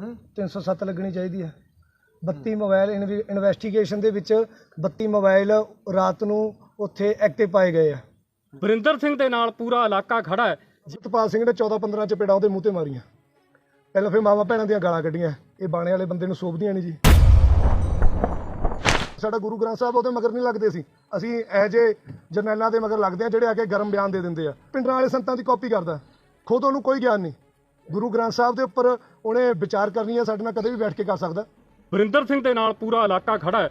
ਹੂੰ 307 ਲੱਗਣੀ ਚਾਹੀਦੀ ਹੈ। 32 ਮੋਬਾਈਲ ਇਨਵੈਸਟੀਗੇਸ਼ਨ ਦੇ ਵਿੱਚ 32 ਮੋਬਾਈਲ ਰਾਤ ਨੂੰ ਉੱਥੇ ਐਕਟਿਵ ਪਾਏ ਗਏ ਆ। ਵਰਿੰਦਰ ਸਿੰਘ ਦੇ ਨਾਲ ਪੂਰਾ ਇਲਾਕਾ ਖੜਾ ਹੈ। ਜਤਪਾਲ ਸਿੰਘ ਨੇ 14 15 ਚਪੇੜਾਂ ਉਹਦੇ ਮੂੰਹ ਤੇ ਮਾਰੀਆਂ। ਪਹਿਲਾਂ ਫਿਰ ਮਾਵਾ ਭੈਣਾਂ ਦੀਆਂ ਗਾਲਾਂ ਕੱਢੀਆਂ। ਇਹ ਬਾਣੇ ਵਾਲੇ ਬੰਦੇ ਨੂੰ ਸੋਭਦੀਆਂ ਨਹੀਂ ਜੀ। ਸਾਡਾ ਗੁਰੂ ਗ੍ਰੰਥ ਸਾਹਿਬ ਉਹਦੇ ਮਗਰ ਨਹੀਂ ਲੱਗਦੇ ਸੀ। ਅਸੀਂ ਇਹ ਜੇ ਜਰਨੈਲਾਂ ਦੇ ਮਗਰ ਲੱਗਦੇ ਆ ਜਿਹੜੇ ਆ ਕੇ ਗਰਮ ਬਿਆਨ ਦੇ ਦਿੰਦੇ ਆ। ਪਿੰਡਾਂ ਵਾਲੇ ਸੰਤਾਂ ਦੀ ਕਾਪੀ ਕਰਦਾ। ਖੁਦ ਉਹਨੂੰ ਕੋਈ ਗਿਆਨ ਨਹੀਂ। ਗੁਰੂ ਗ੍ਰੰਥ ਸਾਹਿਬ ਦੇ ਉੱਪਰ ਉਹਨੇ ਵਿਚਾਰ ਕਰਨੀ ਹੈ ਸਾਡੇ ਨਾਲ ਕਦੇ ਵੀ ਬੈਠ ਕੇ ਕਰ ਸਕਦਾ। ਵਰਿੰਦਰ ਸਿੰਘ ਦੇ ਨਾਲ ਪੂਰਾ ਇਲਾਕਾ ਖੜਾ ਹੈ।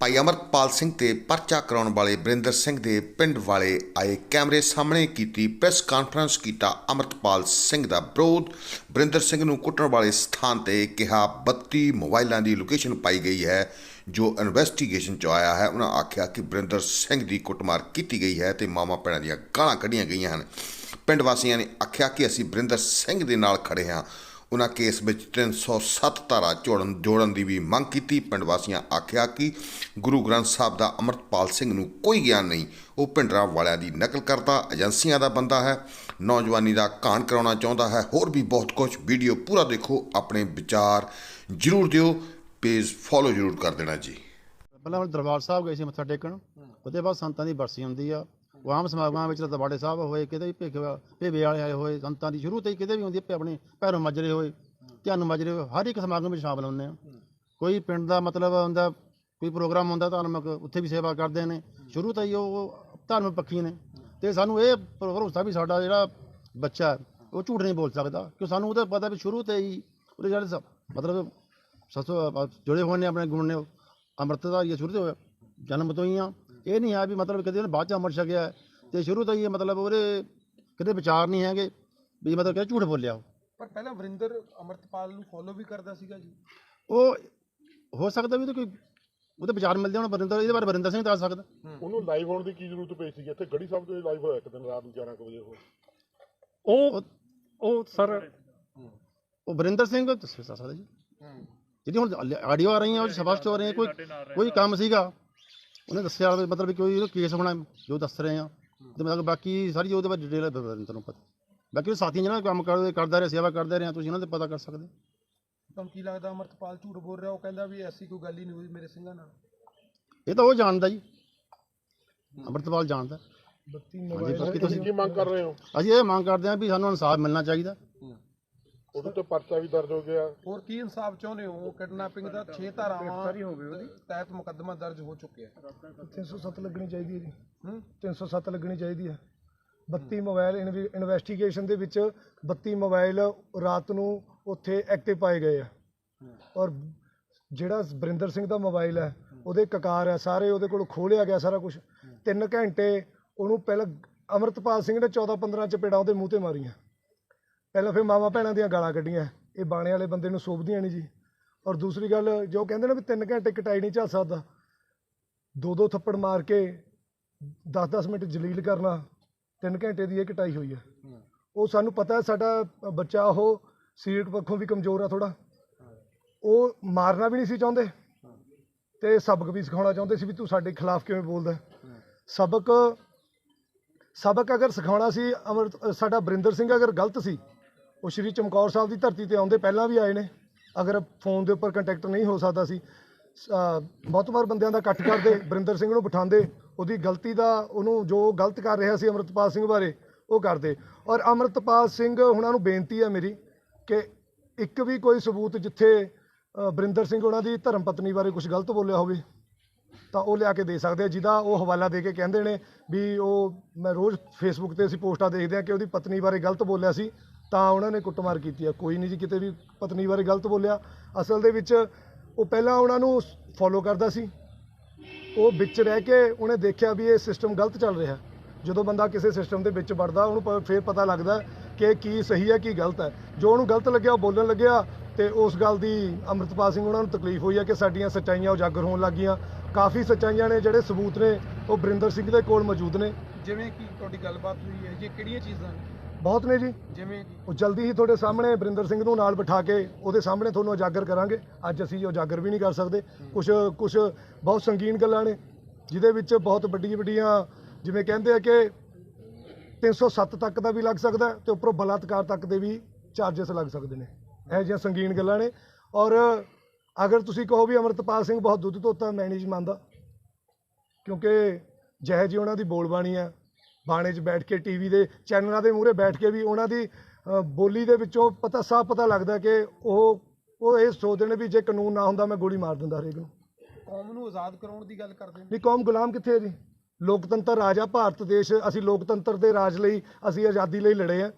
ਭਾਈ ਅਮਰਪਾਲ ਸਿੰਘ ਤੇ ਪਰਚਾ ਕਰਾਉਣ ਵਾਲੇ ਬਰਿੰਦਰ ਸਿੰਘ ਦੇ ਪਿੰਡ ਵਾਲੇ ਆਏ ਕੈਮਰੇ ਸਾਹਮਣੇ ਕੀਤੀ ਪ੍ਰੈਸ ਕਾਨਫਰੰਸ ਕੀਤਾ ਅਮਰਪਾਲ ਸਿੰਘ ਦਾ ਵਿਰੋਧ। ਬਰਿੰਦਰ ਸਿੰਘ ਨੂੰ ਕੁੱਟਣ ਵਾਲੇ ਸਥਾਨ ਤੇ ਕਿਹਾ 32 ਮੋਬਾਈਲਾਂ ਦੀ ਲੋਕੇਸ਼ਨ ਪਾਈ ਗਈ ਹੈ ਜੋ ਇਨਵੈਸਟੀਗੇਸ਼ਨ ਚ ਆਇਆ ਹੈ। ਉਹਨਾਂ ਆਖਿਆ ਕਿ ਬਰਿੰਦਰ ਸਿੰਘ ਦੀ ਕੁੱਟਮਾਰ ਕੀਤੀ ਗਈ ਹੈ ਤੇ ਮਾਮਾ ਭੈਣਾਂ ਦੀਆਂ ਗਾਲਾਂ ਕੱਢੀਆਂ ਗਈਆਂ ਹਨ। ਪਿੰਡ ਵਾਸੀਆਂ ਨੇ ਆਖਿਆ ਕਿ ਅਸੀਂ ਬਰਿੰਦਰ ਸਿੰਘ ਦੇ ਨਾਲ ਖੜੇ ਹਾਂ। ਉਹਨਾਂ ਕੇਸ ਵਿੱਚ 307 ਧਾਰਾ ਜੋੜਨ ਜੋੜਨ ਦੀ ਵੀ ਮੰਗ ਕੀਤੀ। ਪਿੰਡ ਵਾਸੀਆਂ ਆਖਿਆ ਕਿ ਗੁਰੂ ਗ੍ਰੰਥ ਸਾਹਿਬ ਦਾ ਅਮਰਪਾਲ ਸਿੰਘ ਨੂੰ ਕੋਈ ਗਿਆਨ ਨਹੀਂ। ਉਹ ਪਿੰਡਰਾਂ ਵਾਲਿਆਂ ਦੀ ਨਕਲ ਕਰਦਾ, ਏਜੰਸੀਆਂ ਦਾ ਬੰਦਾ ਹੈ, ਨੌਜਵਾਨੀ ਦਾ ਕਾਣ ਕਰਾਉਣਾ ਚਾਹੁੰਦਾ ਹੈ। ਹੋਰ ਵੀ ਬਹੁਤ ਕੁਝ। ਵੀਡੀਓ ਪੂਰਾ ਦੇਖੋ, ਆਪਣੇ ਵਿਚਾਰ ਜ਼ਰੂਰ ਦਿਓ। ਪੇਜ ਫੋਲੋ ਜ਼ਰੂਰ ਕਰ ਦੇਣਾ ਜੀ। ਪਹਿਲਾਂ ਦਰਬਾਰ ਸਾਹਿਬ ਗਏ ਸੀ ਮੱਥਾ ਟੇਕਣ। ਉਹਦੇ ਬਾਅਦ ਸੰਤਾਂ ਦੀ ਬਰਸੀ ਹੁੰਦੀ ਆ। ਉਹ ਆਮ ਸਮਾਗਮਾਂ ਵਿੱਚ ਦਰਬਾਰੇ ਸਾਹਿਬ ਹੋਏ, ਕਿਤੇ ਵੀ ਭੇਖੇ ਭੇਵੇ ਵਾਲੇ ਆਏ ਹੋਏ, ਸੰਤਾਂ ਦੀ ਸ਼ੁਰੂ ਤੋਂ ਹੀ ਕਿਤੇ ਵੀ ਹੁੰਦੀ ਹੈ ਆਪਣੇ ਭੈਰੋਂ ਮਾਜਰੇ ਹੋਏ, ਧਿਆਨ ਮਾਜਰੇ ਹੋਏ, ਹਰ ਇੱਕ ਸਮਾਗਮ ਵਿੱਚ ਸ਼ਾਮਲ ਹੁੰਦੇ ਆ ਕੋਈ ਪਿੰਡ ਦਾ ਮਤਲਬ ਹੁੰਦਾ, ਕੋਈ ਪ੍ਰੋਗਰਾਮ ਹੁੰਦਾ ਧਾਰਮਿਕ, ਉੱਥੇ ਵੀ ਸੇਵਾ ਕਰਦੇ ਨੇ। ਸ਼ੁਰੂ ਤੋਂ ਹੀ ਉਹ ਧਾਰਮਿਕ ਪੱਖੀ ਨੇ। ਤੇ ਸਾਨੂੰ ਇਹ ਭਰੋਸਾ ਵੀ ਸਾਡਾ ਜਿਹੜਾ ਬੱਚਾ ਉਹ ਝੂਠ ਨਹੀਂ ਬੋਲ ਸਕਦਾ ਕਿ ਸਾਨੂੰ ਉਹਦਾ ਪਤਾ ਵੀ ਸ਼ੁਰੂ ਤੋਂ ਹੀ ਉਹਦੇ ਜਿਹੜੇ ਮਤਲਬ ਸਸੋ, ਜੁੜੇ ਹੋਏ ਨੇ ਆਪਣੇ ਗੁਣ ਨੇ, ਉਹ ਅੰਮ੍ਰਿਤ ਦਾ ਇਹ ਸ਼ੁਰੂ ਤੋਂ ਜਨਮ ਤੋਂ ਹੀ ਆ। ਇਹ ਨਹੀਂ ਆ ਵੀ ਮਤਲਬ ਕਦੇ ਉਹਨੇ ਬਾਅਦ ਚ ਅੰਮ੍ਰਿਤ ਛਕਿਆ ਤੇ ਸ਼ੁਰੂ ਤੋਂ ਹੀ ਇਹ ਮਤਲਬ ਉਹਦੇ ਕਿਤੇ ਵਿਚਾਰ ਨਹੀਂ ਹੈਗੇ ਵੀ ਮਤਲਬ ਕਿ ਝੂਠ ਬੋਲਿਆ ਉਹ। ਪਰ ਪਹਿਲਾਂ ਵਰਿੰਦਰ ਅਮਰਤਪਾਲ ਨੂੰ ਫੋਲੋ ਵੀ ਕਰਦਾ ਸੀਗਾ ਜੀ। ਉਹ ਹੋ ਸਕਦਾ ਵੀ ਉਹਦੇ ਕੋਈ ਉਹਦੇ ਵਿਚਾਰ ਮਿਲਦੇ ਹੁਣ ਬਰਿੰਦਰ ਇਹਦੇ ਬਾਰੇ ਬਰਿੰਦਰ ਸਿੰਘ ਦੱਸ ਸਕਦਾ। ਉਹਨੂੰ ਲਾਈਵ ਹੋਣ ਦੀ ਕੀ ਜ਼ਰੂਰਤ ਪਈ ਸੀ ਇੱਥੇ ਗੜੀ ਸਾਹਿਬ ਤੇ ਲਾਈਵ ਹੋਇਆ ਇੱਕ ਦਿਨ ਰਾਤ ਨੂੰ 11 ਕੁ ਵਜੇ ਉਹ ਉਹ ਉਹ ਸਰ ਉਹ ਬਰਿੰਦਰ ਸਿੰਘ ਦੱਸ ਦੱਸ ਸਕਦਾ ਜੀ। ਜਿਹੜੀ ਹੁਣ ਆਡੀਓ ਆ ਰਹੀਆਂ ਉਹ ਸਪਸ਼ਟ ਹੋ ਰਹੇ ਕੋਈ ਕੋਈ ਕੰਮ ਸੀਗਾ। ਉਹਨੇ ਦੱਸਿਆ ਵੀ ਮਤਲਬ ਵੀ ਕੋਈ ਕੇਸ ਹੋਣਾ ਜੋ ਦੱਸ ਰਹੇ ਆ। ਤੇ ਮਤਲਬ ਬਾਕੀ ਸਾਰੀ ਉਹਦੇ ਬਾਰੇ ਡਿਟੇਲ ਬਰਿੰਦਰ ਨੂੰ ਪਤਾ। ਬਾਕੀ ਉਹ ਸਾਥੀਆਂ ਜਿਹਨਾਂ ਨਾਲ ਕੰਮ ਕਰਦੇ ਕਰਦਾ ਰਿਹਾ ਸੇਵਾ ਕਰਦੇ ਰਹੇ ਆ ਤੁਸੀਂ ਉਹਨਾਂ ਤੇ ਪਤਾ ਕਰ ਸਕਦੇ। ਤੁਹਾਨੂੰ ਕੀ ਲੱਗਦਾ ਅਮਰਤਪਾਲ ਝੂਠ ਬੋਲ ਰਿਹਾ ਉਹ ਕਹਿੰਦਾ ਵੀ ਐਸੀ ਕੋਈ ਗੱਲ ਹੀ ਨਹੀਂ ਹੋਈ ਮੇਰੇ ਸਿੰਘਾਂ ਨਾਲ? ਇਹ ਤਾਂ ਉਹ ਜਾਣਦਾ ਜੀ। ਅੰਮ੍ਰਿਤਪਾਲ ਜਾਣਦਾ। 32 ਹਾਂਜੀ ਮੋਬਾਈਲ ਕੀ ਮੰਗ ਕਰ ਰਹੇ ਹੋ? ਅਸੀਂ ਇਹ ਮੰਗ ਕਰਦੇ ਹਾਂ ਵੀ ਸਾਨੂੰ ਇਨਸਾਫ ਮਿਲਣਾ ਚਾਹੀਦਾ। ਉਹਦੇ ਤੇ ਪਰਚਾ ਵੀ ਦਰਜ ਹੋ ਗਿਆ। ਹੋਰ ਕੀ ਇਨਸਾਫ ਚਾਹੁੰਦੇ ਹੋ? ਕਿਡਨੈਪਿੰਗ ਦਾ 6 ਧਾਰਾਵਾਂ ਹੋ ਗਈ ਉਹਦੀ। ਤਹਿਤ ਮੁਕੱਦਮਾ ਦਰਜ ਹੋ ਚੁੱਕਿਆ ਹੈ। 307 ਲੱਗਣੀ ਚਾਹੀਦੀ ਹੈ ਜੀ। ਹੂੰ? 307 ਲੱਗਣੀ ਚਾਹੀਦੀ ਹੈ। 32 ਮੋਬਾਈਲ ਇਨਵੈਸਟੀਗੇਸ਼ਨ ਦੇ ਵਿੱਚ 32 ਮੋਬਾਈਲ ਰਾਤ ਨੂੰ ਉੱਥੇ ਐਕਟਿਵ ਪਾਏ ਗਏ ਆ। ਔਰ ਜਿਹੜਾ ਬਰਿੰਦਰ ਸਿੰਘ ਦਾ ਮੋਬਾਈਲ ਹੈ ਉਹਦੇ ਕਕਾਰ ਹੈ ਸਾਰੇ ਉਹਦੇ ਕੋਲ ਖੋਲਿਆ ਗਿਆ ਸਾਰਾ ਕੁਝ 3 ਘੰਟੇ ਉਹਨੂੰ ਪਹਿਲਾਂ ਅਮਰਤਪਾਲ ਸਿੰਘ ਨੇ 14 15 ਚਪੇੜਾਂ ਉਹਦੇ ਮੂੰਹ ਤੇ ਮਾਰੀਆਂ। ਪਹਿਲਾਂ ਫਿਰ ਮਾਵਾ ਭੈਣਾਂ ਦੀਆਂ ਗਾਲਾਂ ਕੱਢੀਆਂ। ਇਹ ਬਾਣੇ ਵਾਲੇ ਬੰਦੇ ਨੂੰ ਸੋਭਦੀਆਂ ਨਹੀਂ ਜੀ। ਔਰ ਦੂਸਰੀ ਗੱਲ ਜੋ ਕਹਿੰਦੇ ਨੇ ਵੀ 3 ਘੰਟੇ ਕਟਾਈ ਨਹੀਂ ਝੱਲ ਸਕਦਾ। ਦੋ ਦੋ ਥੱਪੜ ਮਾਰ ਕੇ 10-10 ਮਿੰਟ ਜਲੀਲ ਕਰਨਾ 3 ਘੰਟੇ ਦੀ ਇਹ ਕਟਾਈ ਹੋਈ ਹੈ। ਉਹ ਸਾਨੂੰ ਪਤਾ ਹੈ ਸਾਡਾ ਬੱਚਾ ਉਹ ਸਰੀਰਕ ਪੱਖੋਂ ਵੀ ਕਮਜ਼ੋਰ ਆ ਥੋੜਾ ਉਹ ਮਾਰਨਾ ਵੀ ਨਹੀਂ ਸੀ ਚਾਹੁੰਦੇ। ਤੇ ਸਬਕ ਵੀ ਸਿਖਾਉਣਾ ਚਾਹੁੰਦੇ ਸੀ ਵੀ ਤੂੰ ਸਾਡੇ ਖਿਲਾਫ ਕਿਵੇਂ ਬੋਲਦਾ। ਸਬਕ ਸਬਕ ਅਗਰ ਸਿਖਾਉਣਾ ਸੀ ਅਮਰ ਸਾਡਾ ਬਰਿੰਦਰ ਸਿੰਘ ਅਗਰ ਗਲਤ ਸੀ ਉਹ ਸ਼੍ਰੀ ਚਮਕੌਰ ਸਾਹਿਬ ਦੀ ਧਰਤੀ ਤੇ ਆਉਂਦੇ ਪਹਿਲਾਂ ਵੀ ਆਏ ਨੇ। ਅਗਰ ਫੋਨ ਦੇ ਉੱਪਰ ਕੰਟੈਕਟ ਨਹੀਂ ਹੋ ਸਕਦਾ ਸੀ ਅਹ, ਬਹੁਤ ਵਾਰ ਬੰਦਿਆਂ ਦਾ ਇਕੱਠ ਕਰਦੇ, ਬਰਿੰਦਰ ਸਿੰਘ ਨੂੰ ਬਿਠਾਉਂਦੇ, ਉਹਦੀ ਗਲਤੀ ਦਾ ਉਹਨੂੰ ਜੋ ਗਲਤ ਕਰ ਰਿਹਾ ਸੀ ਅਮਰਤਪਾਲ ਸਿੰਘ ਬਾਰੇ, ਉਹ ਕਰਦੇ। ਔਰ ਅਮਰਤਪਾਲ ਸਿੰਘ ਉਹਨਾਂ ਨੂੰ ਬੇਨਤੀ ਹੈ ਮੇਰੀ ਕਿ ਇੱਕ ਵੀ ਕੋਈ ਸਬੂਤ ਜਿੱਥੇ ਬਰਿੰਦਰ ਸਿੰਘ ਉਹਨਾਂ ਦੀ ਧਰਮ ਪਤਨੀ ਬਾਰੇ ਕੁਝ ਗਲਤ ਬੋਲਿਆ ਹੋਵੇ, ਤਾਂ ਉਹ ਲਿਆ ਕੇ ਦੇ ਸਕਦੇ ਆ, ਜਿਹਦਾ ਉਹ ਹਵਾਲਾ ਦੇ ਕੇ ਕਹਿੰਦੇ ਨੇ ਵੀ ਉਹ ਮੈਂ ਰੋਜ਼ ਫੇਸਬੁੱਕ ਤੇ ਅਸੀਂ ਪੋਸਟਾਂ ਦੇਖਦੇ ਆ ਕਿ ਉਹਦੀ ਪਤਨੀ ਬਾਰੇ ਗਲਤ ਬੋਲਿਆ ਸੀ ਤਾਂ ਉਹਨਾਂ ਨੇ ਕੁੱਟਮਾਰ ਕੀਤੀ ਆ। ਕੋਈ ਨਹੀਂ ਜੀ ਕਿਤੇ ਵੀ ਪਤਨੀ ਬਾਰੇ ਗਲਤ ਬੋਲਿਆ। ਅਸਲ ਦੇ ਵਿੱਚ ਉਹ ਪਹਿਲਾਂ ਉਹਨਾਂ ਨੂੰ ਫੋਲੋ ਕਰਦਾ ਸੀ। ਉਹ ਵਿੱਚ ਰਹਿ ਕੇ ਉਹਨੇ ਦੇਖਿਆ ਵੀ ਇਹ ਸਿਸਟਮ ਗਲਤ ਚੱਲ ਰਿਹਾ। ਜਦੋਂ ਬੰਦਾ ਕਿਸੇ ਸਿਸਟਮ ਦੇ ਵਿੱਚ ਵੜਦਾ, ਉਹਨੂੰ ਪ- ਫਿਰ ਪਤਾ ਲੱਗਦਾ ਕਿ ਕੀ ਸਹੀ ਹੈ, ਕੀ ਗਲਤ ਹੈ। ਜੋ ਉਹਨੂੰ ਗਲਤ ਲੱਗਿਆ, ਉਹ ਬੋਲਣ ਲੱਗਿਆ ਤੇ ਉਸ ਗੱਲ ਦੀ ਅੰਮ੍ਰਿਤਪਾਲ ਸਿੰਘ ਉਹਨਾਂ ਨੂੰ ਤਕਲੀਫ ਹੋਈ ਹੈ ਕਿ ਸਾਡੀਆਂ ਸੱਚਾਈਆਂ ਉਜਾਗਰ ਹੋਣ ਲੱਗੀਆਂ। ਕਾਫੀ ਸੱਚਾਈਆਂ ਨੇ ਜਿਹੜੇ ਸਬੂਤ ਨੇ, ਉਹ ਬਰਿੰਦਰ ਸਿੰਘ ਦੇ ਕੋਲ ਮੌਜੂਦ ਨੇ। ਜਿਵੇਂ ਕਿ ਤੁਹਾਡੀ ਗੱਲਬਾਤ ਹੋਈ ਹੈ ਜੀ ਕਿਹੜੀਆਂ ਚੀਜ਼ਾਂ ਨੇ? ਬਹੁਤ ਨੇ ਜੀ। ਜਿਵੇਂ ਉਹ ਜਲਦੀ ਹੀ ਤੁਹਾਡੇ ਸਾਹਮਣੇ ਬਰਿੰਦਰ ਸਿੰਘ ਨੂੰ ਨਾਲ ਬਿਠਾ ਕੇ ਉਹਦੇ ਸਾਹਮਣੇ ਤੁਹਾਨੂੰ ਉਜਾਗਰ ਕਰਾਂਗੇ। ਅੱਜ ਅਸੀਂ ਉਜਾਗਰ ਵੀ ਨਹੀਂ ਕਰ ਸਕਦੇ। ਕੁਝ ਕੁਝ ਬਹੁਤ ਸੰਗੀਨ ਗੱਲਾਂ ਨੇ ਜਿਹਦੇ ਵਿੱਚ ਬਹੁਤ ਵੱਡੀਆਂ ਵੱਡੀਆਂ ਜਿਵੇਂ ਕਹਿੰਦੇ ਆ ਕਿ 307 ਤੱਕ ਦਾ ਵੀ ਲੱਗ ਸਕਦਾ ਤੇ ਉੱਪਰੋਂ ਬਲਾਤਕਾਰ ਤੱਕ ਦੇ ਵੀ ਚਾਰजेस ਲੱਗ ਸਕਦੇ ਨੇ। ਇਹ ਜਿਹੀਆਂ ਸੰਗੀਨ ਗੱਲਾਂ ਨੇ। ਔਰ ਅਗਰ ਤੁਸੀਂ ਕਹੋ ਵੀ ਅਮਰਤਪਾਲ ਸਿੰਘ ਬਹੁਤ ਦੁੱਧ ਧੋਤਾ ਮੈਂ ਨਹੀਂ ਜੀ ਮੰਨਦਾ। ਕਿਉਂਕਿ ਜਿਹੇ ਜੀ ਉਹਨਾਂ ਦੀ ਬੋਲਬਾਣੀ ਆ ਬਾਣੇ 'ਚ ਬੈਠ ਕੇ ਟੀਵੀ ਦੇ ਚੈਨਲਾਂ ਦੇ ਮੂਹਰੇ ਬੈਠ ਕੇ ਵੀ ਉਹਨਾਂ ਦੀ ਬੋਲੀ ਦੇ ਵਿੱਚੋਂ ਪਤਾ ਸਾਫ਼ ਪਤਾ ਲੱਗਦਾ ਕਿ ਉਹ ਉਹ ਇਹ ਸੋਚਦੇ ਨੇ ਵੀ ਜੇ ਕਾਨੂੰਨ ਨਾ ਹੁੰਦਾ ਮੈਂ ਗੋਲੀ ਮਾਰ ਦਿੰਦਾ ਹਰੇਕ ਨੂੰ। ਕੌਮ ਨੂੰ ਆਜ਼ਾਦ ਕਰਾਉਣ ਦੀ ਗੱਲ ਕਰਦੇ ਨੇ। ਵੀ ਕੌਮ ਗੁਲਾਮ ਕਿੱਥੇ ਹੈ ਜੀ? ਲੋਕਤੰਤਰ ਰਾਜ ਆ ਭਾਰਤ ਦੇਸ਼ ਅਸੀਂ ਲੋਕਤੰਤਰ ਦੇ ਰਾਜ ਲਈ ਅਸੀਂ ਆਜ਼ਾਦੀ ਲਈ ਲੜੇ ਆ।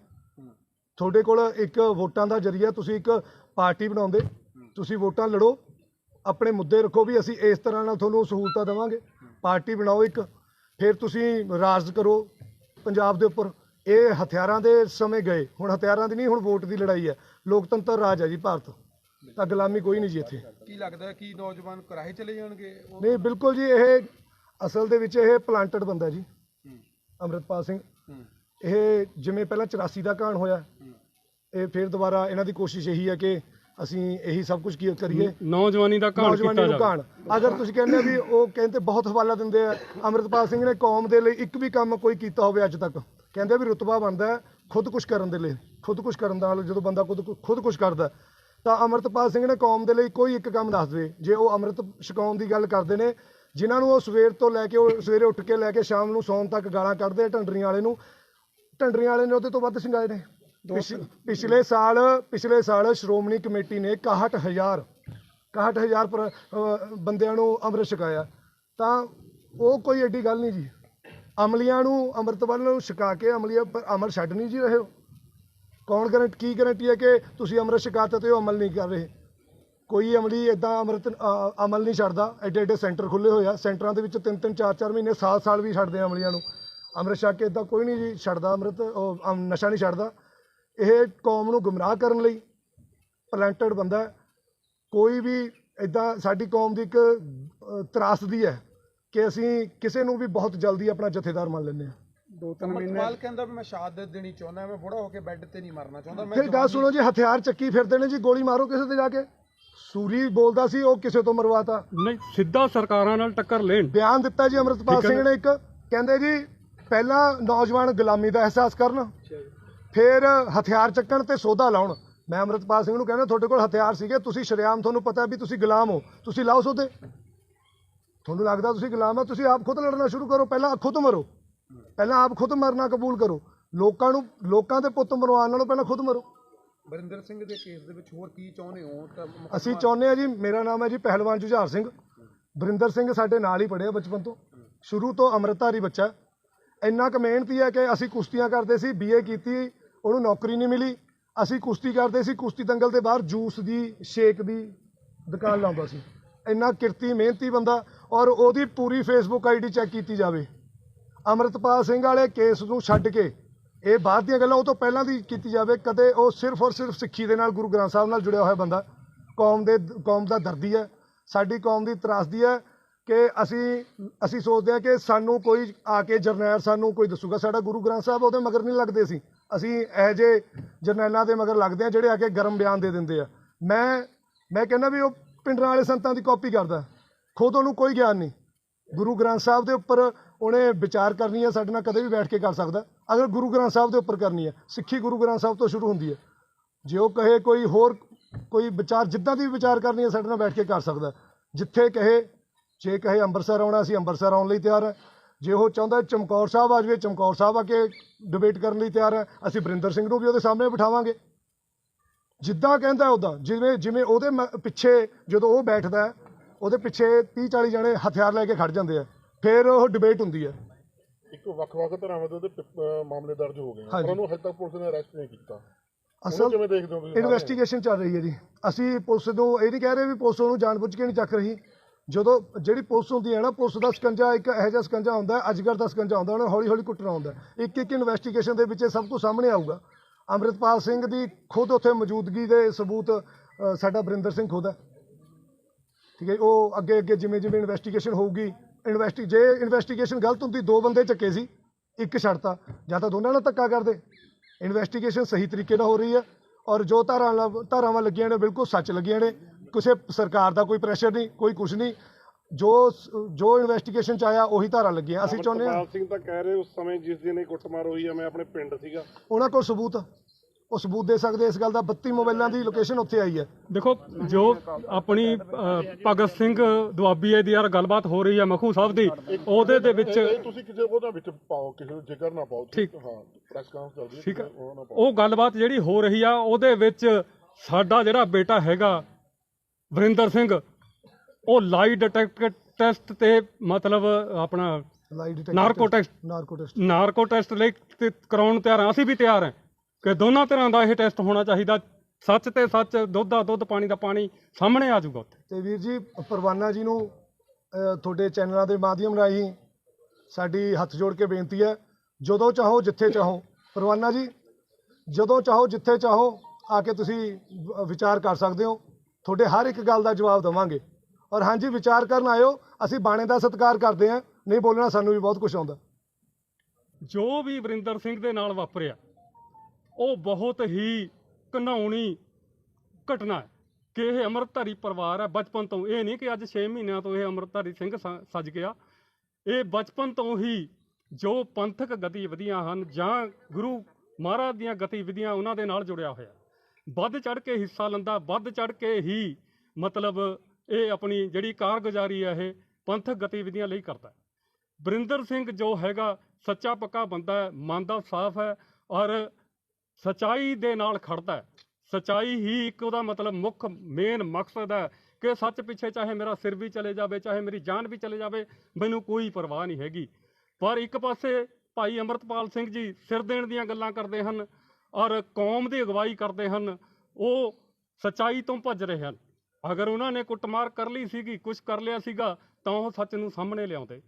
ਤੁਹਾਡੇ ਕੋਲ ਇੱਕ ਵੋਟਾਂ ਦਾ ਜਰੀਆ ਤੁਸੀਂ ਇੱਕ ਪਾਰਟੀ ਬਣਾਉਂਦੇ ਤੁਸੀਂ ਵੋਟਾਂ ਲੜੋ ਆਪਣੇ ਮੁੱਦੇ ਰੱਖੋ ਵੀ ਅਸੀਂ ਇਸ ਤਰ੍ਹਾਂ ਨਾਲ ਤੁਹਾਨੂੰ ਸਹੂਲਤਾਂ ਦੇਵਾਂਗੇ। ਪਾਰਟੀ ਬਣਾਓ ਇੱਕ ਫਿਰ ਤੁਸੀਂ ਰਾਜ ਕਰੋ ਪੰਜਾਬ ਦੇ ਉੱਪਰ। ਇਹ ਹਥਿਆਰਾਂ ਦੇ ਸਮੇਂ ਗਏ। ਹੁਣ ਹਥਿਆਰਾਂ ਦੀ ਨਹੀਂ ਹੁਣ ਵੋਟ ਦੀ ਲੜਾਈ ਹੈ। ਲੋਕਤੰਤਰ ਰਾਜ ਹੈ ਜੀ ਭਾਰਤ। ਤਾਂ ਗੁਲਾਮੀ ਕੋਈ ਨਹੀਂ ਜੀ ਇੱਥੇ। ਕੀ ਲੱਗਦਾ ਕਿ ਨੌਜਵਾਨ ਕਰਾਹੇ ਚਲੇ ਜਾਣਗੇ? ਨਹੀਂ ਬਿਲਕੁਲ ਜੀ ਇਹ ਅਸਲ ਦੇ ਵਿੱਚ ਇਹ ਪਲਾਂਟਡ ਬੰਦਾ ਜੀ। ਅੰਮ੍ਰਿਤਪਾਲ ਸਿੰਘ। ਇਹ ਜਿਵੇਂ ਪਹਿਲਾਂ 84 ਦਾ ਕਾਂਡ ਹੋਇਆ ਇਹ ਫਿਰ ਦੁਬਾਰਾ ਇਹਨਾਂ ਦੀ ਕੋਸ਼ਿਸ਼ ਇਹੀ ਹੈ ਕਿ ਅਸੀਂ ਇਹੀ ਸਭ ਕੁਝ ਕੀ ਕਰੀਏ? ਨੌਜਵਾਨੀ ਦਾ ਘਾਣ ਕੀਤਾ ਜਾਵੇ। ਅਗਰ ਤੁਸੀਂ ਕਹਿੰਦੇ ਵੀ ਉਹ ਕਹਿੰਦੇ ਬਹੁਤ ਹਵਾਲਾ ਦਿੰਦੇ ਆ ਅੰਮ੍ਰਿਤਪਾਲ ਸਿੰਘ ਨੇ ਕੌਮ ਦੇ ਲਈ ਇੱਕ ਵੀ ਕੰਮ ਕੋਈ ਕੀਤਾ ਹੋਵੇ ਅੱਜ ਤੱਕ। ਕਹਿੰਦੇ ਵੀ ਰੁਤਬਾ ਬਣਦਾ ਖੁਦ ਕੁਝ ਕਰਨ ਦੇ ਲਈ ਖੁਦ ਕੁਝ ਕਰਨ ਦਾ ਜਦੋਂ ਬੰਦਾ ਖੁਦ ਖੁਦ ਕੁਝ ਕਰਦਾ ਤਾਂ ਅੰਮ੍ਰਿਤਪਾਲ ਸਿੰਘ ਨੇ ਕੌਮ ਦੇ ਲਈ ਕੋਈ ਇੱਕ ਕੰਮ ਦੱਸ ਦੇ। ਜੇ ਉਹ ਅੰਮ੍ਰਿਤ ਛਕਾਉਣ ਦੀ ਗੱਲ ਕਰਦੇ ਨੇ ਜਿਨ੍ਹਾਂ ਨੂੰ ਉਹ ਸਵੇਰ ਤੋਂ ਲੈ ਕੇ ਉਹ ਸਵੇਰੇ ਉੱਠ ਕੇ ਲੈ ਕੇ ਸ਼ਾਮ ਨੂੰ ਸੌਣ ਤੱਕ ਗਾਲਾਂ ਕੱਢਦੇ ਢੰਡਰੀਆਂ ਵਾਲੇ ਨੂੰ ਢੰਡਰੀਆਂ ਵਾਲੇ ਨੇ ਉਹਦੇ ਤੋਂ ਵੱਧ ਸਿੰਗਾਏ ਨੇ। ਪਿਛਲੇ ਸਾਲ ਪਿਛਲੇ ਸਾਲ ਸ਼੍ਰੋਮਣੀ ਕਮੇਟੀ ਨੇ 61000 61000 ਪਰ ਅਹ, ਬੰਦਿਆਂ ਨੂੰ ਅੰਮ੍ਰਿਤ ਛਕਾਇਆ। ਤਾਂ ਉਹ ਕੋਈ ਐਡੀ ਗੱਲ ਨਹੀਂ ਜੀ। ਅਮਲੀਆਂ ਨੂੰ ਅੰਮ੍ਰਿਤ ਵੱਲ ਨੂੰ ਛਕਾ ਕੇ ਅਮਲੀਆਂ ਪਰ ਅਮਲ ਛੱਡ ਨਹੀਂ ਜੀ ਰਹੇ ਕੌਣ ਗਰੰਟ ਕੀ ਗਰੰਟੀ ਹੈ ਕਿ ਤੁਸੀਂ ਅੰਮ੍ਰਿਤ ਛਕਾਤੇ ਤੇ ਉਹ ਅਮਲ ਨਹੀਂ ਕਰ ਰਹੇ? ਕੋਈ ਅਮਲੀ ਇਦਾਂ ਅੰਮ੍ਰਿਤ ਅਮਲ ਨਹੀਂ ਛੱਡਦਾ। ਐਡੇ ਐਡੇ ਸੈਂਟਰ ਖੁੱਲੇ ਹੋਏ ਆ। ਸੈਂਟਰਾਂ ਦੇ ਵਿੱਚ ਤਿੰਨ ਤਿੰਨ ਚਾਰ ਚਾਰ ਮਹੀਨੇ ਸਾਲ ਸਾਲ ਵੀ ਛੱਡਦੇ ਆ ਅਮਲੀਆਂ ਨੂੰ। ਅੰਮ੍ਰਿਤ ਛਕ ਕੇ ਇਦਾਂ ਕੋਈ ਨਹੀਂ ਜੀ ਛੱਡਦਾ ਅੰਮ੍ਰਿਤ ਉਹ ਨਸ਼ਾ ਨਹੀਂ ਛੱਡਦਾ। ਇਹ ਕੌਮ ਨੂੰ ਗੁੰਮਰਾਹ ਕਰਨ ਲਈ ਪਲੈਂਟਡ ਬੰਦਾ। ਕੋਈ ਵੀ ਇਦਾਂ ਸਾਡੀ ਕੌਮ ਦੀ ਇੱਕ ਤਰਾਸਦੀ ਹੈ ਕਿ ਅਸੀਂ ਕਿਸੇ ਨੂੰ ਵੀ ਬਹੁਤ ਜਲਦੀ ਆਪਣਾ ਜਥੇਦਾਰ ਮੰਨ ਲੈਂਦੇ ਹਾਂ। ਦੋ ਅਮਰਪਾਲ ਕਹਿੰਦਾ ਵੀ ਮੈਂ ਸ਼ਹਾਦਤ ਦੇਣੀ ਚਾਹੁੰਦਾ ਮੈਂ ਬੁੜਾ ਹੋ ਕੇ ਬੈੱਡ ਤੇ ਨਹੀਂ ਮਰਨਾ ਚਾਹੁੰਦਾ ਮੈਂ ਫਿਰ ਗੱਲ ਸੁਣੋ ਜੀ ਹਥਿਆਰ ਚੱਕੀ ਫਿਰਦੇ ਨੇ ਜੀ ਗੋਲੀ ਮਾਰੋ ਕਿਸੇ ਤੇ ਜਾ ਕੇ। ਸੂਰੀ ਬੋਲਦਾ ਸੀ ਉਹ ਕਿਸੇ ਤੋਂ ਮਰਵਾਤਾ। ਨਹੀਂ ਸਿੱਧਾ ਸਰਕਾਰਾਂ ਨਾਲ ਟੱਕਰ ਲੈਣ। ਬਿਆਨ ਦਿੱਤਾ ਜੀ ਅਮਰਤਪਾਲ ਸਿੰਘ ਨੇ ਇੱਕ ਕਹਿੰਦੇ ਜੀ ਪਹਿਲਾਂ ਨੌਜਵਾਨ ਗੁਲਾਮੀ ਦਾ ਅਹਿਸਾਸ ਕਰਨ ਫਿਰ ਹਥਿਆਰ ਚੱਕਣ ਤੇ ਸੋਧਾ ਲਾਉਣ। ਮੈਂ ਅਮਰਤਪਾਲ ਸਿੰਘ ਨੂੰ ਕਹਿੰਦਾ ਤੁਹਾਡੇ ਕੋਲ ਹਥਿਆਰ ਸੀਗੇ ਤੁਸੀਂ ਸ਼ਰੇਆਮ ਤੁਹਾਨੂੰ ਪਤਾ ਵੀ ਤੁਸੀਂ ਗੁਲਾਮ ਹੋ। ਤੁਸੀਂ ਲਾਓ ਸੋਧੇ। ਤੁਹਾਨੂੰ ਲੱਗਦਾ ਤੁਸੀਂ ਗੁਲਾਮ ਹੋ? ਤੁਸੀਂ ਆਪ ਖੁਦ ਲੜਨਾ ਸ਼ੁਰੂ ਕਰੋ। ਪਹਿਲਾਂ ਖੁਦ ਮਰੋ। ਪਹਿਲਾਂ ਆਪ ਖੁਦ ਮਰਨਾ ਕਬੂਲ ਕਰੋ। ਲੋਕਾਂ ਨੂੰ ਲੋਕਾਂ ਦੇ ਪੁੱਤ ਮਰਵਾਉਣ ਨਾਲੋਂ ਪਹਿਲਾਂ ਖੁਦ ਮਰੋ। ਬਰਿੰਦਰ ਸਿੰਘ ਦੇ ਕੇਸ ਦੇ ਵਿੱਚ ਹੋਰ ਕੀ ਚਾਹੁੰਦੇ ਹੋ? ਅਸੀਂ ਚਾਹੁੰਦੇ ਹਾਂ ਜੀ ਮੇਰਾ ਨਾਮ ਹੈ ਜੀ ਪਹਿਲਵਾਨ ਜੁਝਾਰ ਸਿੰਘ। ਬਰਿੰਦਰ ਸਿੰਘ ਸਾਡੇ ਨਾਲ ਹੀ ਪੜ੍ਹਿਆ ਬਚਪਨ ਤੋਂ। ਸ਼ੁਰੂ ਤੋਂ ਅੰਮ੍ਰਿਤਧਾਰੀ ਬੱਚਾ। ਇੰਨਾ ਕੁ ਮਿਹਨਤੀ ਹੈ ਕਿ ਅਸੀਂ ਕੁਸ਼ਤੀਆਂ ਕਰਦੇ ਸੀ ਬੀਏ ਕੀਤੀ। ਉਹਨੂੰ ਨੌਕਰੀ ਨਹੀਂ ਮਿਲੀ। ਅਸੀਂ ਕੁਸ਼ਤੀ ਕਰਦੇ ਸੀ, ਕੁਸ਼ਤੀ ਦੰਗਲ ਦੇ ਬਾਹਰ ਜੂਸ ਦੀ, ਸ਼ੇਕ ਦੀ ਦੁਕਾਨ ਲਾਉਂਦਾ ਸੀ। ਇੰਨਾ ਕਿਰਤੀ, ਮਿਹਨਤੀ ਬੰਦਾ ਔਰ ਉਹਦੀ ਪੂਰੀ ਫੇਸਬੁੱਕ ਆਈਡੀ ਚੈੱਕ ਕੀਤੀ ਜਾਵੇ। ਅਮਰਤਪਾਲ ਸਿੰਘ ਵਾਲੇ ਕੇਸ ਨੂੰ ਛੱਡ ਕੇ ਇਹ ਬਾਅਦ ਦੀਆਂ ਗੱਲਾਂ ਉਹ ਤੋਂ ਪਹਿਲਾਂ ਦੀ ਕੀਤੀ ਜਾਵੇ। ਕਦੇ ਉਹ ਸਿਰਫ ਔਰ ਸਿਰਫ ਸਿੱਖੀ ਦੇ ਨਾਲ, ਗੁਰੂ ਗ੍ਰੰਥ ਸਾਹਿਬ ਨਾਲ ਜੁੜਿਆ ਹੋਇਆ ਬੰਦਾ। ਕੌਮ ਦੇ, ਕੌਮ ਦਾ ਦਰਦੀ ਹੈ। ਸਾਡੀ ਕੌਮ ਦੀ ਤਰਾਸਦੀ ਹੈ। ਕਿ ਅਸੀਂ ਅਸੀਂ ਸੋਚਦੇ ਹਾਂ ਕਿ ਸਾਨੂੰ ਕੋਈ ਆ ਕੇ ਜਰਨੈਲ ਸਾਨੂੰ ਕੋਈ ਦੱਸੂਗਾ। ਸਾਡਾ ਗੁਰੂ ਗ੍ਰੰਥ ਸਾਹਿਬ ਉਹਦੇ ਮਗਰ ਨਹੀਂ ਲੱਗਦੇ ਸੀ। ਅਸੀਂ ਇਹੋ ਜਿਹੇ ਜਰਨੈਲਾਂ ਦੇ ਮਗਰ ਲੱਗਦੇ ਆ ਜਿਹੜੇ ਆ ਕੇ ਗਰਮ ਬਿਆਨ ਦੇ ਦਿੰਦੇ ਆ। ਮੈਂ ਮੈਂ ਕਹਿੰਦਾ ਵੀ ਉਹ ਪਿੰਡਰਾਂ ਵਾਲੇ ਸੰਤਾਂ ਦੀ ਕਾਪੀ ਕਰਦਾ। ਖੁਦ ਉਹਨੂੰ ਕੋਈ ਗਿਆਨ ਨਹੀਂ। ਗੁਰੂ ਗ੍ਰੰਥ ਸਾਹਿਬ ਦੇ ਉੱਪਰ ਉਹਨੇ ਵਿਚਾਰ ਕਰਨੀ ਹੈ ਸਾਡੇ ਨਾਲ ਕਦੇ ਵੀ ਬੈਠ ਕੇ ਕਰ ਸਕਦਾ। ਅਗਰ ਗੁਰੂ ਗ੍ਰੰਥ ਸਾਹਿਬ ਦੇ ਉੱਪਰ ਕਰਨੀ ਹੈ ਸਿੱਖੀ ਗੁਰੂ ਗ੍ਰੰਥ ਸਾਹਿਬ ਤੋਂ ਸ਼ੁਰੂ ਹੁੰਦੀ ਹੈ ਜੇ ਉਹ ਕਹੇ ਕੋਈ ਹੋਰ, ਕੋਈ ਵਿਚਾਰ, ਜਿੱਦਾਂ ਦੀ ਵੀ ਵਿਚਾਰ ਕਰਨੀ ਹੈ ਸਾਡੇ ਨਾਲ ਬੈਠ ਕੇ ਕਰ ਸਕਦਾ। ਜਿੱਥੇ ਕਹੇ ਜੇ ਕਹੇ ਅੰਮ੍ਰਿਤਸਰ ਆਉਣਾ ਅਸੀਂ ਅੰਮ੍ਰਿਤਸਰ ਆਉਣ ਲਈ ਤਿਆਰ ਹੈ। ਜੇ ਉਹ ਚਾਹੁੰਦਾ ਚਮਕੌਰ ਸਾਹਿਬ ਆ ਜਾਵੇ ਚਮਕੌਰ ਸਾਹਿਬ ਆ ਕੇ ਡਿਬੇਟ ਕਰਨ ਲਈ ਤਿਆਰ ਹੈ। ਅਸੀਂ ਬਰਿੰਦਰ ਸਿੰਘ ਨੂੰ ਵੀ ਉਹਦੇ ਸਾਹਮਣੇ ਬਿਠਾਵਾਂਗੇ। ਜਿੱਦਾਂ ਕਹਿੰਦਾ ਉਦਾਂ ਜਿਵੇਂ ਜਿਵੇਂ ਉਹਦੇ ਪਿੱਛੇ ਜਦੋਂ ਉਹ ਬੈਠਦਾ ਉਹਦੇ ਪਿੱਛੇ 30 40 ਜਣੇ ਹਥਿਆਰ ਲੈ ਕੇ ਖੜ ਜਾਂਦੇ ਆ। ਫਿਰ ਉਹ ਡਿਬੇਟ ਹੁੰਦੀ ਹੈ। ਇੱਕ ਵੱਖ-ਵੱਖ ਧਰਾਵਾਂ ਦੇ ਉਹਦੇ ਮਾਮਲੇ ਦਰਜ ਹੋ ਗਏ। ਪਰ ਉਹਨੂੰ ਹਜੇ ਤੱਕ ਪੁਲਿਸ ਨੇ ਅਰੈਸਟ ਨਹੀਂ ਕੀਤਾ। ਅਸਲ? ਇਨਵੈਸਟੀਗੇਸ਼ਨ ਚੱਲ ਰਹੀ ਹੈ ਜੀ। ਅਸੀਂ ਪੁਲਿਸ ਨੂੰ ਇਹ ਨਹੀਂ ਕਹਿ ਰਹੇ ਵੀ ਪੁਲਿਸ ਉਹਨੂੰ ਜਾਣਬੁੱਝ ਕੇ ਨਹੀਂ ਚੱਕ ਰਹੀ। ਜਦੋਂ ਜਿਹੜੀ ਪੁਲਿਸ ਹੁੰਦੀ ਹੈ ਨਾ, ਪੁਲਿਸ ਦਾ ਸਕੰਜਾ ਇੱਕ ਇਹੋ ਜਿਹਾ ਸਕੰਜਾ ਹੁੰਦਾ ਅਜਗਰ ਦਾ ਸਕੰਜਾ ਹੁੰਦਾ ਉਹਨੇ ਹੌਲੀ ਹੌਲੀ ਕੁੱਟਣਾ ਹੁੰਦਾ ਇੱਕ ਇੱਕ ਇਨਵੈਸਟੀਗੇਸ਼ਨ ਦੇ ਵਿੱਚ ਇਹ ਸਭ ਕੁਝ ਸਾਹਮਣੇ ਆਊਗਾ। ਅੰਮ੍ਰਿਤਪਾਲ ਸਿੰਘ ਦੀ ਖੁਦ ਉੱਥੇ ਮੌਜੂਦਗੀ ਦੇ ਸਬੂਤ ਸਾਡਾ ਬਰਿੰਦਰ ਸਿੰਘ ਖੁਦ ਹੈ। ਠੀਕ ਹੈ ਉਹ ਅੱਗੇ ਅੱਗੇ ਜਿਵੇਂ ਜਿਵੇਂ ਇਨਵੈਸਟੀਗੇਸ਼ਨ ਹੋਊਗੀ ਇਨਵੈਸਟੀ ਜੇ ਇਨਵੈਸਟੀਗੇਸ਼ਨ ਗਲਤ ਹੁੰਦੀ, ਦੋ ਬੰਦੇ ਚੱਕੇ ਸੀ, ਇੱਕ ਛੱਡਤਾ। ਜਾਂ ਤਾਂ ਦੋਨਾਂ ਨਾਲ ਧੱਕਾ ਕਰਦੇ। ਇਨਵੈਸਟੀਗੇਸ਼ਨ ਸਹੀ ਤਰੀਕੇ ਨਾਲ ਹੋ ਰਹੀ ਹੈ ਔਰ ਜੋ ਧਾਰਾਵਾਂ ਧਾਰਾਵਾਂ ਲੱਗੀਆਂ ਨੇ, ਬਿਲਕੁਲ ਸੱਚ ਲੱਗੀਆਂ ਨੇ। ਕਿਸੇ ਸਰਕਾਰ ਦਾ ਕੋਈ ਪ੍ਰੈਸ਼ਰ ਨਹੀਂ ਕੋਈ ਕੁਝ ਨਹੀਂ। ਜੋ ਜੋ ਇਨਵੈਸਟੀਗੇਸ਼ਨ ਚ ਆਇਆ ਉਹੀ ਧਾਰਾ ਲੱਗੀਆਂ ਅਸੀਂ ਚਾਹੁੰਦੇ ਹਾਂ ਸਿੰਘ ਤਾਂ ਕਹਿ ਰਹੇ ਉਸ ਸਮੇਂ ਜਿਸ ਦਿਨ ਇਹ ਕੁੱਟਮਾਰ ਹੋਈ ਆ ਮੈਂ ਆਪਣੇ ਪਿੰਡ ਸੀਗਾ। ਉਹਨਾਂ ਕੋਲ ਸਬੂਤ ਆ। ਉਹ ਸਬੂਤ ਦੇ ਸਕਦੇ ਇਸ ਗੱਲ ਦਾ 32 ਮੋਬਾਈਲਾਂ ਦੀ ਲੋਕੇਸ਼ਨ ਉੱਥੇ ਆਈ ਹੈ ਦੇਖੋ ਜੋ ਆਪਣੀ ਅ, ਭਗਤ ਸਿੰਘ ਦੁਆਬੀਏ ਦੀ ਯਾਰ ਗੱਲਬਾਤ ਹੋ ਰਹੀ ਹੈ ਮਖੂ ਸਾਹਿਬ ਦੀ ਉਹਦੇ ਦੇ ਵਿੱਚ ਇਹ ਤੁਸੀਂ ਕਿਸੇ ਉਹਦਾ ਵਿੱਚ ਪਾਓ ਕਿਸੇ ਨੂੰ ਜ਼ਿਕਰ ਨਾ ਪਾਓ। ਠੀਕ। ਹਾਂ ਪ੍ਰੈਸ ਕਾਨਫਰੰਸ ਚੱਲਦੀ ਹੈ ਠੀਕ ਹੈ ਉਹ ਨਾ ਪਾਓ। ਉਹ ਗੱਲਬਾਤ ਜਿਹੜੀ ਹੋ ਰਹੀ ਆ ਉਹਦੇ ਵਿੱਚ ਸਾਡਾ ਜਿਹੜਾ ਬੇਟਾ ਹੈਗਾ ਵਰਿੰਦਰ ਸਿੰਘ ਉਹ ਲਾਈ ਡਿਟੈਕਟ ਟੈਸਟ ਤੇ ਮਤਲਬ ਆਪਣਾ lie detector narco test narco test narco test ਲਈ ਤੇ ਕਰਾਉਣ ਤਿਆਰ ਹਾਂ। ਅਸੀਂ ਵੀ ਤਿਆਰ ਹਾਂ ਕਿ ਦੋਨਾਂ ਤਰ੍ਹਾਂ ਦਾ ਇਹ ਟੈਸਟ ਹੋਣਾ ਚਾਹੀਦਾ। ਸੱਚ ਤੇ ਸੱਚ ਦੁੱਧ ਦਾ ਦੁੱਧ ਪਾਣੀ ਦਾ ਪਾਣੀ ਸਾਹਮਣੇ ਆ ਜਾਊਗਾ ਉੱਥੇ। ਤੇ ਵੀਰ ਜੀ ਪਰਵਾਨਾ ਜੀ ਨੂੰ ਤੁਹਾਡੇ ਚੈਨਲਾਂ ਦੇ ਮਾਧਿਅਮ ਰਾਹੀਂ ਸਾਡੀ ਹੱਥ ਜੋੜ ਕੇ ਬੇਨਤੀ ਹੈ ਜਦੋਂ ਚਾਹੋ ਜਿੱਥੇ ਚਾਹੋ। ਪਰਵਾਨਾ ਜੀ ਜਦੋਂ ਚਾਹੋ ਜਿੱਥੇ ਚਾਹੋ ਆ ਕੇ ਤੁਸੀਂ ਵ- ਵਿਚਾਰ ਕਰ ਸਕਦੇ ਹੋ। ਤੁਹਾਡੇ ਹਰ ਇੱਕ ਗੱਲ ਦਾ ਜਵਾਬ ਦੇਵਾਂਗੇ। ਔਰ ਹਾਂਜੀ, ਵਿਚਾਰ ਕਰਨ ਆਇਓ, ਅਸੀਂ ਬਾਣੇ ਦਾ ਸਤਿਕਾਰ ਕਰਦੇ ਹਾਂ। ਨਹੀਂ ਬੋਲਣਾ ਸਾਨੂੰ ਵੀ ਬਹੁਤ ਕੁਝ ਆਉਂਦਾ। ਜੋ ਵੀ ਵਰਿੰਦਰ ਸਿੰਘ ਦੇ ਨਾਲ ਵਾਪਰਿਆ, ਉਹ ਬਹੁਤ ਹੀ ਘਨਾਉਣੀ ਘਟਨਾ ਹੈ ਕਿ ਇਹ ਅੰਮ੍ਰਿਤਧਾਰੀ ਪਰਿਵਾਰ ਹੈ। ਬਚਪਨ ਤੋਂ ਇਹ ਨਹੀਂ ਕਿ ਅੱਜ 6 ਮਹੀਨਿਆਂ ਤੋਂ ਇਹ ਅੰਮ੍ਰਿਤਧਾਰੀ ਸਿੰਘ ਸ- ਸੱਜ ਗਿਆ। ਇਹ ਬਚਪਨ ਤੋਂ ਹੀ ਜੋ ਪੰਥਕ ਗਤੀਵਿਧੀਆਂ ਹਨ ਜਾਂ ਗੁਰੂ ਮਹਾਰਾਜ ਦੀਆਂ ਗਤੀਵਿਧੀਆਂ ਉਹਨਾਂ ਦੇ ਨਾਲ ਜੁੜਿਆ ਹੋਇਆ। ਵੱਧ ਚੜ ਕੇ ਹਿੱਸਾ ਲੈਂਦਾ, ਵੱਧ ਚੜ ਕੇ ਹੀ ਮਤਲਬ ਇਹ ਆਪਣੀ ਜਿਹੜੀ ਕਾਰਗੁਜ਼ਾਰੀ ਹੈ ਇਹ ਪੰਥਕ ਗਤੀਵਿਧੀਆਂ ਲਈ ਕਰਦਾ ਹੈ। ਬਰਿੰਦਰ ਸਿੰਘ ਜੋ ਹੈਗਾ, ਸੱਚਾ ਪੱਕਾ ਬੰਦਾ ਹੈ, ਮਨ ਦਾ ਸਾਫ਼ ਹੈ ਔਰ ਸਚਾਈ ਦੇ ਨਾਲ ਖੜਦਾ ਹੈ। ਸਚਾਈ ਹੀ ਇੱਕ ਉਹਦਾ ਮਤਲਬ ਮੁੱਖ ਮੇਨ ਮਕਸਦ ਹੈ ਕਿ ਸੱਚ ਪਿੱਛੇ ਚਾਹੇ ਮੇਰਾ ਸਿਰ ਵੀ ਚਲੇ ਜਾਵੇ, ਚਾਹੇ ਮੇਰੀ ਜਾਨ ਵੀ ਚਲੇ ਜਾਵੇ, ਮੈਨੂੰ ਕੋਈ ਪਰਵਾਹ ਨਹੀਂ ਹੈਗੀ। ਪਰ ਇੱਕ ਪਾਸੇ ਭਾਈ ਅਮਰਤਪਾਲ ਸਿੰਘ ਜੀ ਸਿਰ ਦੇਣ ਦੀਆਂ ਗੱਲਾਂ ਕਰਦੇ ਹਨ ਔਰ ਕੌਮ ਦੀ ਅਗਵਾਈ ਕਰਦੇ ਹਨ, ਉਹ ਸਚਾਈ ਤੋਂ ਭੱਜ ਰਹੇ ਹਨ। ਅਗਰ ਉਹਨਾਂ ਨੇ ਕੁੱਟਮਾਰ ਕਰ ਲਈ ਸੀਗੀ ਕੁਝ ਕਰ ਲਿਆ ਸੀਗਾ, ਤਾਂ ਉਹ ਸੱਚ ਨੂੰ ਸਾਹਮਣੇ ਲਿਆਉਂਦੇ।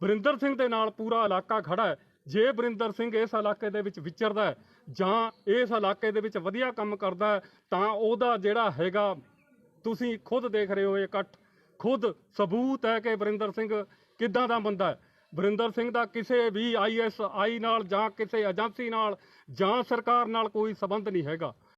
ਵਰਿੰਦਰ ਸਿੰਘ ਦੇ ਨਾਲ ਪੂਰਾ ਇਲਾਕਾ ਖੜਾ ਹੈ। ਜੇ ਵਰਿੰਦਰ ਸਿੰਘ ਇਸ ਇਲਾਕੇ ਦੇ ਵਿੱਚ ਵਿਚਰਦਾ ਹੈ ਜਾਂ ਇਸ ਇਲਾਕੇ ਦੇ ਵਿੱਚ ਵਧੀਆ ਕੰਮ ਕਰਦਾ ਤਾਂ ਉਹਦਾ ਜਿਹੜਾ ਹੈਗਾ, ਤੁਸੀਂ ਖੁਦ ਦੇਖ ਰਹੇ ਹੋ ਇਹ ਇਕੱਠ। ਖੁਦ ਸਬੂਤ ਹੈ ਕਿ ਵਰਿੰਦਰ ਸਿੰਘ ਕਿੱਦਾਂ ਦਾ ਬੰਦਾ ਹੈ। ਵਰਿੰਦਰ ਸਿੰਘ ਦਾ ਕਿਸੇ ਵੀ ਆਈਐਸਆਈ ਨਾਲ ਜਾਂ ਕਿਸੇ ਏਜੰਸੀ ਨਾਲ ਜਾਂ ਸਰਕਾਰ ਨਾਲ ਕੋਈ ਸਬੰਧ ਨਹੀਂ ਹੈਗਾ।